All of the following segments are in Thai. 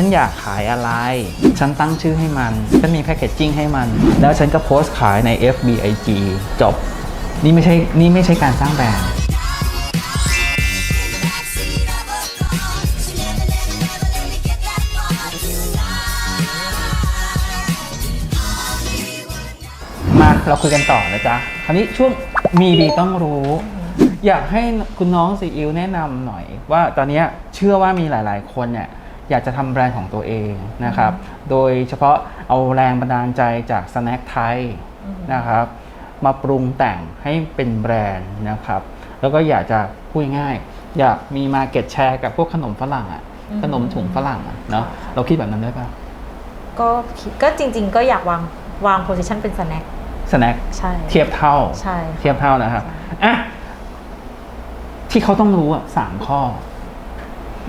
ฉันอยากขายอะไร ฉันตั้งชื่อให้มัน ฉันมีแพคเกจจิ้งให้มัน แล้วฉันก็โพสต์ขายใน FBIG จบ นี่ไม่ใช่ นี่ไม่ใช่การสร้างแบรนด์ มาเราคุยกันต่อนะจ๊ะ คราวนี้ช่วงมีดีต้องรู้ อยากให้คุณน้องซีอิวแนะนำหน่อย ว่าตอนเนี้ยเชื่อว่ามีหลาย ๆ คนเนี่ย อยากจะทำแบรนด์ของตัวเองนะครับ โดยเฉพาะเอาแรงบันดาลใจจากสแน็คไทยนะครับ มาปรุงแต่งให้เป็นแบรนด์นะครับ แล้วก็อยากจะพูดง่ายๆอยากมีมาเก็ตแชร์กับพวกขนมฝรั่งอะอืมขนมถุงฝรั่งอะเนาะเราคิดแบบนั้นได้ปะก็คิดก็จริง ๆ ก็อยากวางวางโพสิชันเป็นสแน็คสแน็คใช่เทียบเท่าใช่ค่ะเทียบเท่านะครับอะที่เขาต้องรู้อะสามข้อ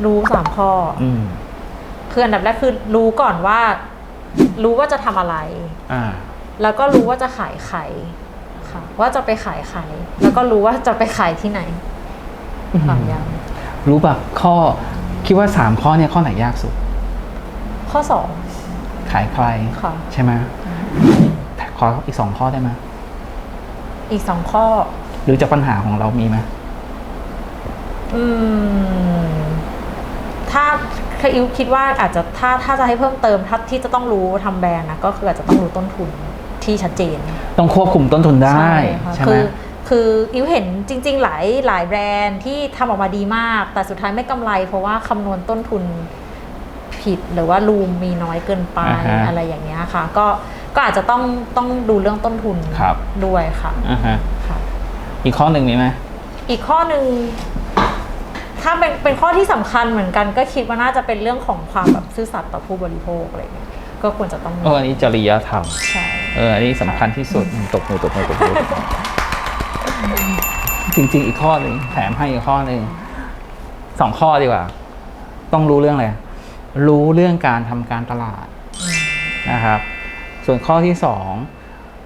รู้สามข้อออืม คืออันดับแรกคือรู้ก่อนว่า รู้ว่าจะทำอะไร อ่า แล้วก็รู้ว่าจะขายใครค่ะ ว่าจะไปขายใคร แล้วก็รู้ว่าจะไปขายที่ไหนสามอย่างรู้ป่ะข้อคิดว่าสามข้อเนี่ยข้อไหนยากสุด ข้อสอง ขายใคร ค่ะ ใช่ไหมแต่ขออีกสองข้อได้ไหมอีกสองข้อ หรือจะปัญหาของเรามีไหมอืม ถ้า คืออิวคิดว่าอาจจะถ้าถ้าจะให้เพิ่มเติมถ้าที่จะต้องรู้ทำแบรนด์นะก็คืออาจจะต้องรู้ต้นทุนที่ชัดเจน ต้องควบคุมต้นทุนได้ค่ะใช่ไหคืมอคืออิวเห็นจริง ๆ หลายหลายแบรนด์ที่ทำออกมาดีมาก แต่สุดท้ายไม่กำไร เพราะว่าคำนวณต้นทุนผิดหรือว่ารูมมีน้อยเกินไปอ่าฮะอะไรอย่างเงี้ยค่ะ ก็ก็อาจจะต้องต้องดูเรื่องต้นทุนครับด้วยค่ะอ่าฮะค่ะอีกข้อหนึ่งมีไหมอีกข้อหนึ่ง ถ้าเป็นเป็นข้อที่สำคัญเหมือนกันก็คิดว่าน่าจะเป็นเรื่องของความแบบซื่อสัตย์ต่อผู้บริโภคอะไรเงี้ยก็ควรจะต้องมีเอออันนี้จริยธรรมใช่เอออันนี้สำคัญที่สุดตบมือตบมือตบมือจริง ๆ อีกข้อหนึ่งแถมให้อีกข้อหนึ่งสองข้อดีกว่า ต้องรู้เรื่องอะไรรู้เรื่องการทำการตลาดอืมนะครับ ส่วนข้อที่สอง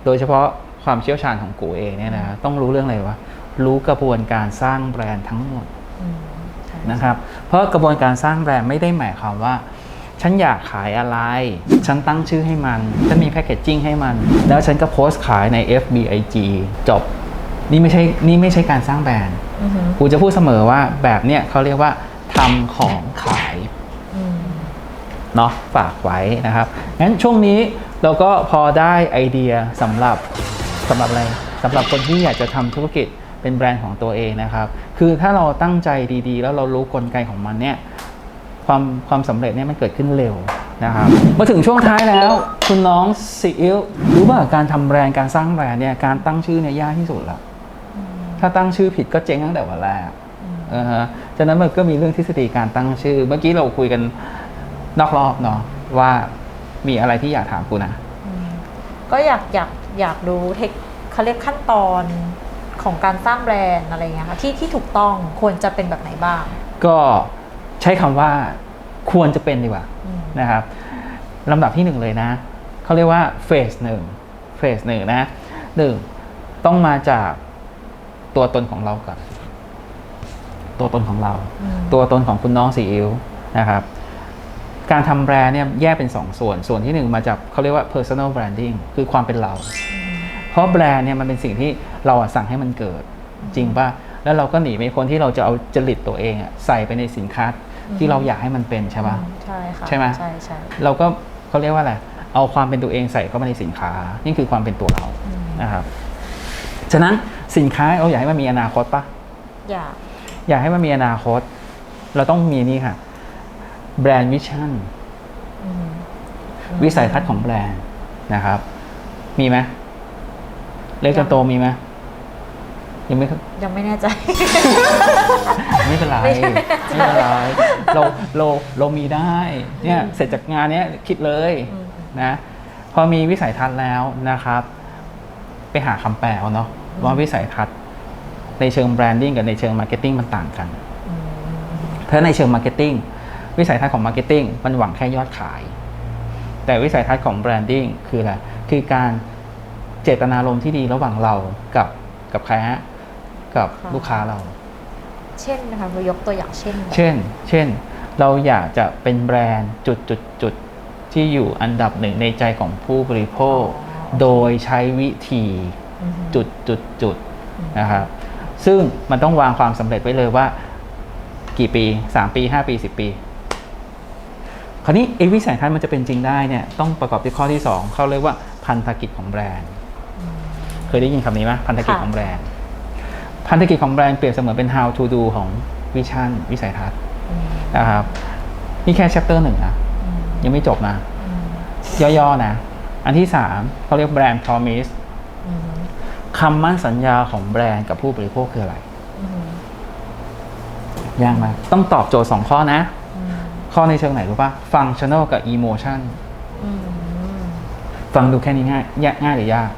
โดยเฉพาะความเชี่ยวชาญของกูเองเนี่ยนะต้องรู้เรื่องอะไรวะรู้กระบวนการสร้างแบรนด์ทั้งหมดอืมใช่ นะครับ เพราะกระบวนการสร้างแบรนด์ไม่ได้หมายความว่า ฉันอยากขายอะไร ฉันตั้งชื่อให้มัน ฉันมีแพคเกจจิ้งให้มัน แล้วฉันก็โพสต์ขายใน FBIG จบ นี่ไม่ใช่นี่ไม่ใช่การสร้างแบรนด์อือหือกูจะพูดเสมอว่าแบบเนี้ยเขาเรียกว่าทำของขายอืมเนาะฝากไว้นะครับ งั้นช่วงนี้เราก็พอได้ไอเดียสำหรับสำหรับอะไรสำหรับคนที่อยากจะทำธุรกิจ เป็นแบรนด์ของตัวเองนะครับ คือถ้าเราตั้งใจดีๆ แล้วเรารู้กลไกของมันเนี่ยความความสำเร็จเนี่ยมันเกิดขึ้นเร็วนะครับมาถึงช่วงท้ายแล้ว คุณน้องซีอิ๊วรู้ว่าการทำแบรนด์การสร้างแบรนด์เนี่ยการตั้งชื่อเนี่ยยากที่สุดละถ้าตั้งชื่อผิดก็เจ๊งตั้งแต่วันแรกอ่าฮะฉะนั้นมันก็มีเรื่องทฤษฎีการตั้งชื่อ เมื่อกี้เราคุยกันนอกรอบเนาะว่ามีอะไรที่อยากถามกูนะ ก็อยากอยากอยากรู้เทคเขาเรียกขั้นตอน ของการสร้างแบรนด์อะไรเงี้ยค่ะที่ที่ถูกต้องควรจะเป็นแบบไหนบ้าง ก็ใช้คำว่าควรจะเป็นดีกว่าอืม นะครับลำดับที่หนึ่งเลยนะเขาเรียกว่าเฟสหนึ่งเฟสหนึ่งนะหนึ่งต้องมาจากตัวตนของเราก่อนตัวตนของเรา อืม ตัวตนของคุณน้องซีอิ๊วนะครับ การทำแบรนด์เนี่ยแยกเป็น2ส่วน ส่วนที่1มาจากเขาเรียกว่า personal branding คือความเป็นเรา เพราะแบรนด์เนี่ยมันเป็นสิ่งที่เราอะสั่งให้มันเกิดจริงป่ะแล้วเราก็หนีไม่พ้นที่เราจะเอาจริตตัวเองอะใส่ไปในสินค้าที่เราอยากให้มันเป็นใช่ป่ะอืมใช่ค่ะใช่ไหมใช่ใช่เราก็เขาเรียกว่าอะไรเอาความเป็นตัวเองใส่เข้ามาในสินค้า นี่คือความเป็นตัวเราอืมนะครับฉะนั้นสินค้าเราอยากให้มันมีอนาคตปะอยากอยากให้มันมีอนาคต เราต้องมีนี่ค่ะแบรนด์วิชั่นอืมวิสัยทัศน์ของแบรนด์นะครับ มีไหม เล็กจนโตมีไหมยังไม่ยังไม่แน่ใจ ไม่เป็นไรไม่ไม่ใช่เป็นไรเราเราเรามีได้เนี่ยเสร็จจากงานเนี้ยคิดเลยอืมนะพอมีวิสัยทัศน์แล้วนะครับ ไปหาคำแปลเอาเนาะว่าวิสัยทัศน์ในเชิงแบรนดิ้งกับในเชิงมาร์เก็ตติ้งมันต่างกันอืมเพราะในเชิงมาร์เก็ตติ้งวิสัยทัศน์ของมาร์เก็ตติ้งมันหวังแค่ยอดขาย แต่วิสัยทัศน์ของแบรนดิ้งคืออะไรคือการ เจตนารมณ์ที่ดีระหว่างเรากับกับใครฮะกับลูกค้าเรา เช่นนะคะเรายกตัวอย่างเช่นเช่น เช่น เราอยากจะเป็นแบรนด์จุดจุดจุดที่อยู่อันดับหนึ่งในใจของผู้บริโภค โดยใช้วิธีอือฮึจุดจุดจุดนะครับซึ่งมันต้องวางความสำเร็จไว้เลยว่า กี่ปี 3 ปี 5 ปี 10 ปี คราวนี้ไอ้วิสัยทัศน์มันจะเป็นจริงได้เนี่ยต้องประกอบด้วยข้อที่ 2 เขาเรียกว่าพันธกิจของแบรนด์เค ยได้ยินคำนี้ไหมพันธกิจค่ะของแบรนด์พันธกิจของแบรนด์เปรียบเสมือนเป็น how to do ของวิชั่นวิสัยทัศน์อืมนะครับนี่แค่ chapter หนึ่งนะอืมยังไม่จบนะอืมย่อๆนะ อันที่3เขาเรียกแบรนด์ promise อืมคำมั่นสัญญาของแบรนด์กับผู้บริโภคคืออะไรอืมยากไหมต้องตอบโจทย์2ข้อนะอืมข้อในเชิงไหนรู้ปะ functional กับ emotion อืมฟังดูแค่นี้ง่ายยากง่ายหรือยาก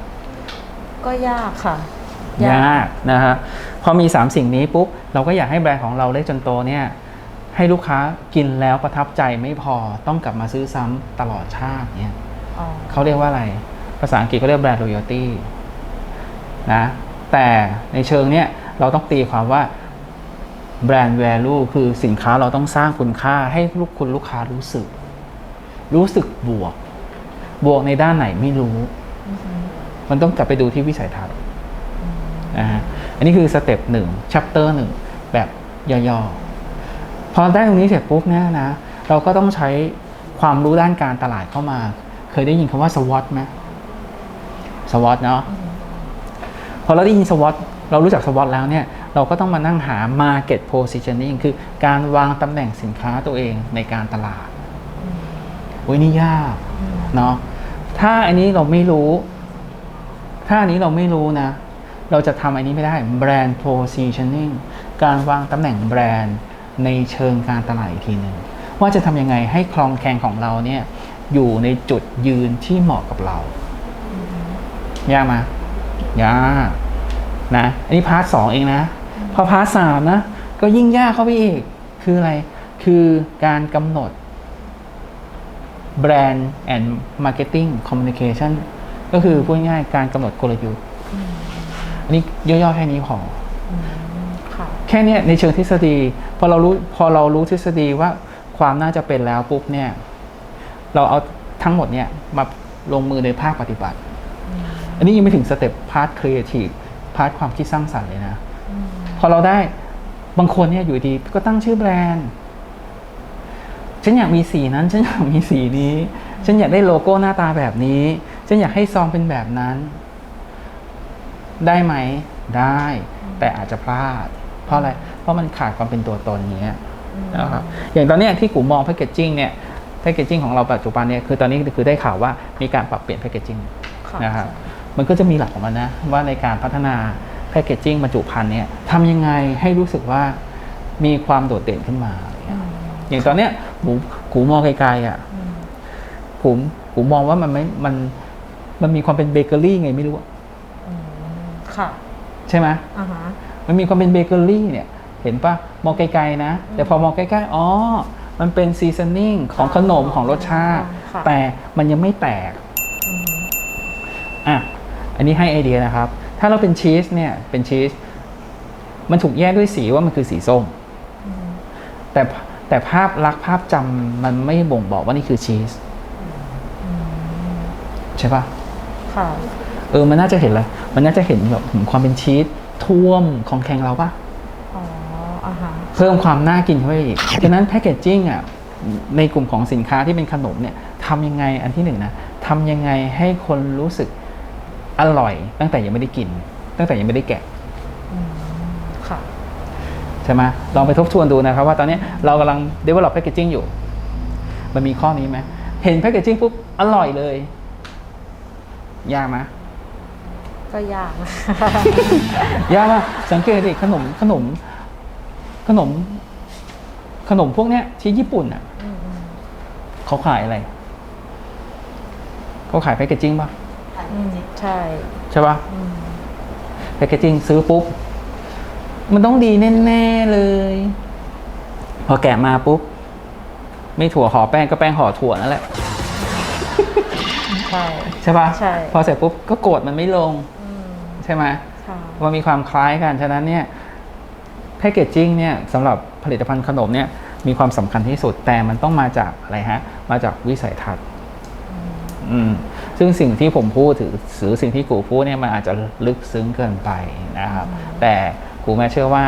ก็ยากค่ะยากนะฮะพอมี 3 สิ่งนี้ปุ๊บเราก็อยากให้แบรนด์ของเราเล็กจนโตเนี่ยให้ลูกค้ากินแล้วประทับใจไม่พอต้องกลับมาซื้อซ้ำตลอดชาติเนี่ยอ๋อเขาเรียกว่าอะไร ภาษาอังกฤษเขาเรียกแบรนด์ loyalty นะแต่ในเชิงเนี้ยเราต้องตีความว่าแบรนด์ value คือสินค้าเราต้องสร้างคุณค่าให้ลูกคุณลูกค้ารู้สึก รู้สึกบวก บวกในด้านไหนไม่รู้อือฮึ มันต้องกลับไปดูที่วิสัยทัศน์นะฮะอันนี้คือสเต็ปหนึ่งชัปเตอร์หนึ่งแบบย่อๆ พอได้ตรงนี้เสร็จปุ๊บเนี่ยนะ เราก็ต้องใช้ความรู้ด้านการตลาดเข้ามา เคยได้ยินคำว่า SWOT ไหม SWOT เนาะพอเราได้ยิน SWOT เรารู้จัก SWOT แล้วเนี่ย เราก็ต้องมานั่งหา Market Positioning คือการวางตำแหน่งสินค้าตัวเองในการตลาดโอ้ยนี่ยากอืมเนาะถ้าอันนี้เราไม่รู้ ถ้าอันนี้เราไม่รู้นะ เราจะทำอันนี้ไม่ได้ Brand Positioning การวางตำแหน่งแบรนด์ในเชิงการตลาดอีกทีหนึ่งว่าจะทำยังไงให้คลองแคลงของเราเนี่ยอยู่ในจุดยืนที่เหมาะกับเรา ยากไหมยากนะ อันนี้พาร์ทสองเองนะ พอพาร์ทสามนะ ก็ยิ่งยากเข้าไปอีก คืออะไร คือการกำหนด Brand and Marketing Communication ก็คือพูดง่ายๆการกำหนดกลยุทธ์อันนี้ย่อๆแค่นี้พออืมค่ะแค่เนี้ยในเชิงทฤษฎีพอเรารู้พอเรารู้ทฤษฎีว่าความน่าจะเป็นแล้วปุ๊บเนี่ย เราเอาทั้งหมดเนี่ยมาลงมือในภาคปฏิบัติ อันนี้ยังไม่ถึงสเต็ปพาร์ทครีเอทีฟพาร์ทความคิดสร้างสรรค์เลยนะอืมพอเราได้บางคนเนี่ยอยู่ดีก็ตั้งชื่อแบรนด์ฉันอยากมีสีนั้น ฉันอยากมีสีนี้ ฉันอยากได้โลโก้หน้าตาแบบนี้ ฉันอยากให้ซองเป็นแบบนั้น ได้ไหม ได้ แต่อาจจะพลาด เพราะอะไร เพราะมันขาดความเป็นตัวตนอย่างเงี้ยนะครับอย่างตอนเนี้ยที่กูมองแพคเกจจิ้งเนี่ยแพคเกจจิ้งของเราปัจจุบันเนี่ยคือตอนนี้คือได้ข่าวว่ามีการปรับเปลี่ยนแพคเกจจิ้งค่ะนะครับมันก็จะมีหลักของมันนะว่าในการพัฒนาแพคเกจจิ้งบรรจุภัณฑ์เนี่ยทำยังไงให้รู้สึกว่ามีความโดดเด่นขึ้นมาอะไรเงี้ยอย่างตอนเนี้ยหูหูมองไกลๆอะอืมหูหูมองว่ามันไม่มัน มันมีความเป็นเบเกอรี่ไงไม่รู้อะอืมค่ะ ใช่ไหมอ่าฮะมันมีความเป็นเบเกอรี่เนี่ย เห็นปะมองไกลๆนะ แต่พอมองใกล้ๆ อ๋อ มันเป็นซีซันนิ่งของขนมของรสชาติ ค่ะ แต่มันยังไม่แตก อืมอะ อันนี้ให้ไอเดียนะครับ ถ้าเราเป็นชีสเนี่ย เป็นชีส มันถูกแยกด้วยสีว่ามันคือสีส้ม อืมแต่แต่ภาพลักษณ์ภาพจำมันไม่บ่งบอกว่านี่คือชีส ใช่ปะค่ะ เออมันน่าจะเห็นเลยมันน่าจะเห็นแบบถึงความเป็นชีสท่วมของแข็งเราปะอ๋ออ่าฮะเพิ่มความน่ากินเข้าไปอีกฉะนั้นแพคเกจจิ้งอะในกลุ่มของสินค้าที่เป็นขนมเนี่ยทำยังไงอันที่หนึ่งนะทำยังไงให้คนรู้สึกอร่อย ตั้งแต่ยังไม่ได้กิน ตั้งแต่ยังไม่ได้แกะอืมค่ะใช่ไหมลองไปทบทวนดูนะครับว่าตอนนี้เรากำลัง develop packaging อยู่ มันมีข้อนี้ไหมเห็น packaging ปุ๊บอร่อยเลย ยากไหมก็ยากนะยากมากสังเกตดิขนมขนม ขนม ขนมพวกเนี้ยที่ญี่ปุ่นอะอืมอืมเขาขายอะไรเขาขาย packaging ป่ะอืมใช่ ใช่ป่ะอืม packaging ซื้อปุ๊บ มันต้องดีแน่ๆเลย พอแกะมาปุ๊บ ไม่ถั่วห่อแป้งก็แป้งห่อถั่วนั่นแหละ ใช่ใช่ปะใช่ พอเสร็จปุ๊บก็โกรธมันไม่ลงอืมใช่ไหมค่ะมันมีความคล้ายกัน ฉะนั้นเนี่ยแพคเกจจิ้งเนี่ยสำหรับผลิตภัณฑ์ขนมเนี่ยมีความสำคัญที่สุดแต่มันต้องมาจากอะไรฮะ มาจากวิสัยทัศน์อืมซึ่งสิ่งที่ผมพูดถือหรือสิ่งที่กูพูดเนี่ยมันอาจจะลึกซึ้งเกินไปนะครับ แต่กูแม่เชื่อว่า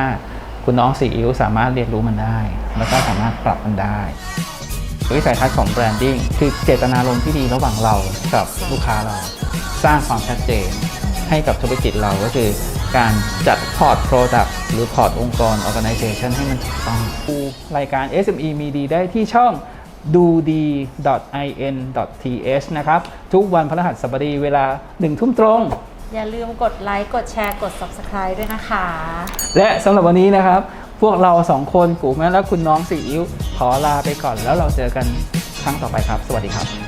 คุณน้องซีอิ๊วสามารถเรียนรู้มันได้ แล้วก็สามารถปรับมันได้ วิสัยทัศน์ของแบรนดิ้งคือเจตนารมณ์ที่ดีระหว่างเรากับลูกค้าเรา สร้างความชัดเจนให้กับธุรกิจเราก็คือการจัดพอร์ต Product หรือพอร์ตองค์กร Organization ให้มันถูกต้องดูรายการ SME มีดีได้ที่ช่องดูดี .in.th นะครับ ทุกวันพฤหัสบดีเวลา1ทุ่มตรง อย่าลืมกดไลค์ กดแชร์ กด Subscribe ด้วยนะคะ และสำหรับวันนี้นะครับ พวกเราสองคนกูแม่และคุณน้องสีอิ๊วขอลาไปก่อนแล้วเราเจอกันครั้งต่อไปครับ สวัสดีครับ